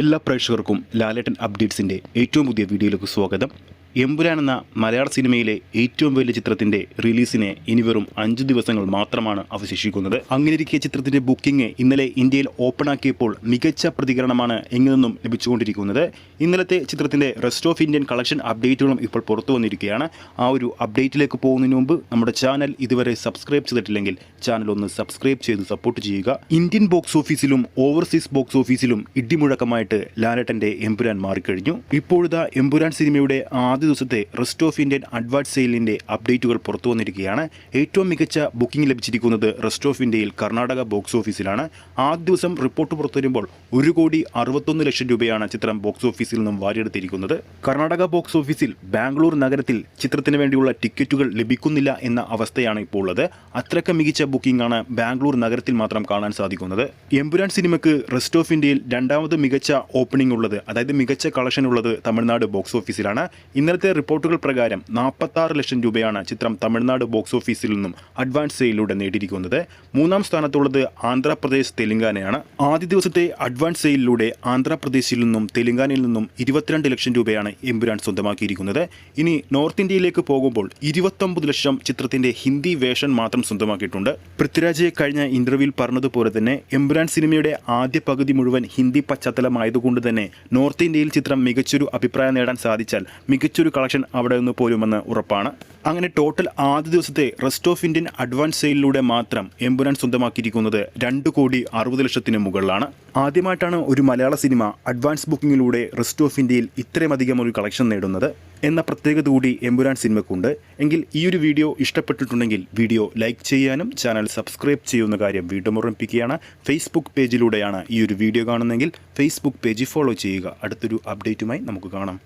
എല്ലാ പ്രേക്ഷകർക്കും ലാലേട്ടൻ അപ്ഡേറ്റ്സിന്റെ ഏറ്റവും പുതിയ വീഡിയോയിലേക്ക് സ്വാഗതം. എമ്പുരാൻ എന്ന മലയാള സിനിമയിലെ ഏറ്റവും വലിയ ചിത്രത്തിന്റെ റിലീസിന് ഇനി വെറും അഞ്ച് ദിവസങ്ങൾ മാത്രമാണ് അവശേഷിക്കുന്നത്. അങ്ങനെയിരിക്കെ ചിത്രത്തിന്റെ ബുക്കിംഗ് ഇന്നലെ ഇന്ത്യയിൽ ഓപ്പൺ ആക്കിയപ്പോൾ മികച്ച പ്രതികരണമാണ് എങ്ങു നിന്നും ലഭിച്ചുകൊണ്ടിരിക്കുന്നത്. ഇന്നലത്തെ ചിത്രത്തിന്റെ റെസ്റ്റ് ഓഫ് ഇന്ത്യൻ കളക്ഷൻ അപ്ഡേറ്റുകളും ഇപ്പോൾ പുറത്തു വന്നിരിക്കുകയാണ്. ആ ഒരു അപ്ഡേറ്റിലേക്ക് പോകുന്നതിന് മുമ്പ് നമ്മുടെ ചാനൽ ഇതുവരെ സബ്സ്ക്രൈബ് ചെയ്തിട്ടില്ലെങ്കിൽ ചാനൽ ഒന്ന് സബ്സ്ക്രൈബ് ചെയ്ത് സപ്പോർട്ട് ചെയ്യുക. ഇന്ത്യൻ ബോക്സ് ഓഫീസിലും ഓവർസീസ് ബോക്സ് ഓഫീസിലും ഇടിമുഴക്കമായിട്ട് ലാലേട്ടന്റെ എമ്പുരാൻ മാറിക്കഴിഞ്ഞു. ഇപ്പോഴത്തെ എമ്പുരാൻ സിനിമയുടെ ആദ്യ ദിവസത്തെ റെസ്റ്റ് ഓഫ് ഇന്ത്യൻ അഡ്വാൻസ് സെയിലിന്റെ അപ്ഡേറ്റുകൾ പുറത്തു വന്നിരിക്കുകയാണ്. ഏറ്റവും മികച്ച ബുക്കിംഗ് ലഭിച്ചിരിക്കുന്നത് റെസ്റ്റ് ഓഫ് ഇന്ത്യയിൽ കർണാടക ബോക്സ് ഓഫീസിലാണ് ആദ്യ ദിവസം റിപ്പോർട്ട് പുറത്തു വരുമ്പോൾ ഒരു കോടി അറുപത്തൊന്ന് ലക്ഷം രൂപയാണ് ചിത്രം ബോക്സ് ഓഫീസിൽ നിന്നും വാരിയെടുത്തിരിക്കുന്നത്. കർണാടക ബോക്സ് ഓഫീസിൽ ബാംഗ്ലൂർ നഗരത്തിൽ ചിത്രത്തിന് വേണ്ടിയുള്ള ടിക്കറ്റുകൾ ലഭിക്കുന്നില്ല എന്ന അവസ്ഥയാണ് ഇപ്പോൾ ഉള്ളത്. അത്രയ്ക്ക് മികച്ച ബുക്കിംഗ് ആണ് ബാംഗ്ലൂർ നഗരത്തിൽ മാത്രം കാണാൻ സാധിക്കുന്നത്. എമ്പുരാൻ സിനിമയ്ക്ക് റെസ്റ്റ് ഓഫ് ഇന്ത്യയിൽ രണ്ടാമത് മികച്ച ഓപ്പണിംഗ് ഉള്ളത് അതായത് മികച്ച കളക്ഷൻ ഉള്ളത് തമിഴ്നാട് ബോക്സ് ഓഫീസിലാണ് ഇന്നലത്തെ റിപ്പോർട്ടുകൾ പ്രകാരം നാൽപ്പത്താറ് ലക്ഷം രൂപയാണ് ചിത്രം തമിഴ്നാട് ബോക്സ് ഓഫീസിൽ നിന്നും അഡ്വാൻസ് സെയിലൂടെ നേടിയിരിക്കുന്നത്. മൂന്നാം സ്ഥാനത്തുള്ളത് ആന്ധ്രാപ്രദേശ് തെലങ്കാനയാണ്. ആദ്യ ദിവസത്തെ അഡ്വാൻസ് സെയിലിലൂടെ ആന്ധ്രാപ്രദേശിൽ നിന്നും തെലങ്കാനയിൽ നിന്നും ഇരുപത്തിരണ്ട് ലക്ഷം രൂപയാണ് എമ്പുരാൻ സ്വന്തമാക്കിയിരിക്കുന്നത്. ഇനി നോർത്ത് ഇന്ത്യയിലേക്ക് പോകുമ്പോൾ ഇരുപത്തൊമ്പത് ലക്ഷം ചിത്രത്തിന്റെ ഹിന്ദി വേഷൻ മാത്രം സ്വന്തമാക്കിയിട്ടുണ്ട്. പൃഥ്വിരാജയെ കഴിഞ്ഞ ഇന്റർവ്യൂവിൽ പറഞ്ഞതുപോലെ തന്നെ എമ്പുരാൻ സിനിമയുടെ ആദ്യ പകുതി മുഴുവൻ ഹിന്ദി പശ്ചാത്തലമായതുകൊണ്ട് തന്നെ നോർത്ത് ഇന്ത്യയിൽ ചിത്രം മികച്ചൊരു അഭിപ്രായം നേടാൻ സാധിച്ചാൽ മികച്ചൊരു കളക്ഷൻ അവിടെ നിന്ന് പോരുമെന്ന് ഉറപ്പാണ്. അങ്ങനെ ടോട്ടൽ ആദ്യ ദിവസത്തെ റെസ്റ്റ് ഓഫ് ഇന്ത്യൻ അഡ്വാൻസ് സെയിലിലൂടെ മാത്രം എമ്പുരാൻ സ്വന്തമാക്കിയിരിക്കുന്നത് രണ്ട് കോടി അറുപത് ലക്ഷത്തിന് മുകളിലാണ്. ആദ്യമായിട്ടാണ് ഒരു മലയാള സിനിമ അഡ്വാൻസ് ബുക്കിങ്ങിലൂടെ റെസ്റ്റ് ഓഫ് ഇന്ത്യയിൽ ഇത്രയധികം ഒരു കളക്ഷൻ നേടുന്നത്. എന്ന പ്രത്യേകത കൂടി എമ്പുരാൻ സിനിമക്കുണ്ട് എങ്കിൽ ഈ ഒരു വീഡിയോ ഇഷ്ടപ്പെട്ടിട്ടുണ്ടെങ്കിൽ വീഡിയോ ലൈക്ക് ചെയ്യാനും ചാനൽ സബ്സ്ക്രൈബ് ചെയ്യുന്ന കാര്യം വീണ്ടും ഓർമ്മിപ്പിക്കുകയാണ്. ഫേസ്ബുക്ക് പേജിലൂടെയാണ് ഈ ഒരു വീഡിയോ കാണുന്നതെങ്കിൽ ഫേസ്ബുക്ക് പേജ് ഫോളോ ചെയ്യുക. അടുത്തൊരു അപ്ഡേറ്റുമായി നമുക്ക് കാണാം.